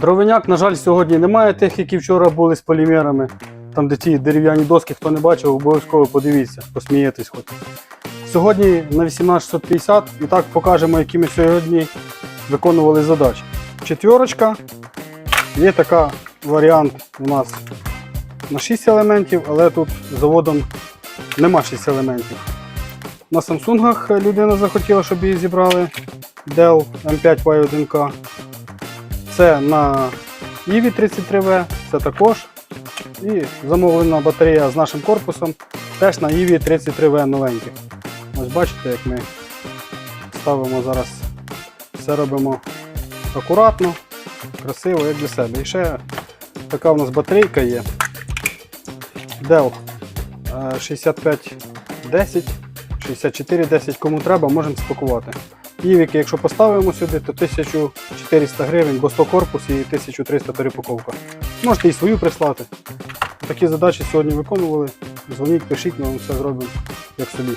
Дровиняк, на жаль, сьогодні немає тих, які вчора були з полімерами. Там, де ті дерев'яні доски, хто не бачив, обов'язково подивіться, посмієтесь хоч. Сьогодні на 18650 і так покажемо, які ми сьогодні виконували задачі. Четверочка. Є така варіант у нас на 6 елементів, але тут заводом нема 6 елементів. На Samsung людина захотіла, щоб її зібрали Dell M5Y1K. Це на EV 33V, це також. І замовлена батарея з нашим корпусом теж на EV 33V новеньких. Ось бачите, як ми ставимо зараз, все робимо акуратно, красиво, як для себе. І ще така у нас батарейка є. Dell е, 6510, 6410, кому треба, можемо спакувати. Івіки, якщо поставимо сюди, то 1400 гривень, бо 100 корпус і 1300 перепаковка. Можете і свою прислати. Такі задачі сьогодні виконували. Дзвоніть, пишіть, ми вам все зробимо як собі.